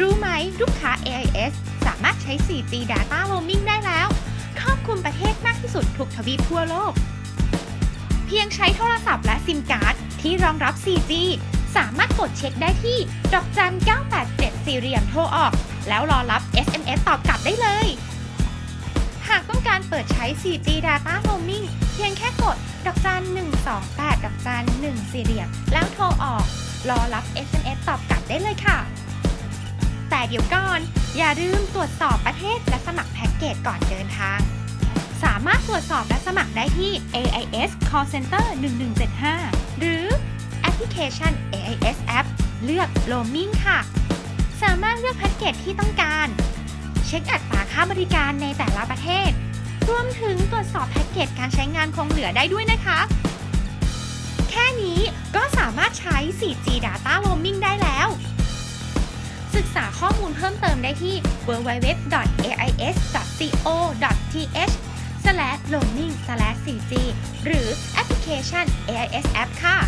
รู้ไหมลูกค้า AIS สามารถใช้ 4G Data Roaming ได้แล้ว ครอบคลุมประเทศมากที่สุดทุกทวีปทั่วโลก เพียงใช้โทรศัพท์และซิมการ์ดที่รองรับ 4G สามารถกดเช็คได้ที่ ดอกจัน 987 สี่เหลี่ยมโทรออก แล้วรอรับ SMS ตอบกลับได้เลย หากต้องการเปิดใช้ 4G Data Roaming เพียงแค่กด ดอกจัน 128 ดอกจัน 1 สี่เหลี่ยม แล้วโทรออก รอรับ SMS ตอบกลับได้เลยค่ะ เดี๋ยวก่อน อย่าลืมตรวจสอบประเทศและสมัครแพ็กเกจก่อนเดินทาง สามารถตรวจสอบและสมัครได้ที่ AIS Call Center 1175 หรือแอปพลิเคชัน AIS App เลือก Roaming ค่ะ สามารถเลือกแพ็กเกจที่ต้องการ เช็คอัตราค่าบริการในแต่ละประเทศ รวมถึงตรวจสอบแพ็กเกจการใช้งานคงเหลือได้ด้วยนะคะ แค่นี้ก็สามารถใช้ 4G Data Roaming ได้ กษาข้อมูลเพิ่มเติมได้ที่ www.ais.co.th/learning/4g หรือแอปพลิเคชัน AIS App ค่ะ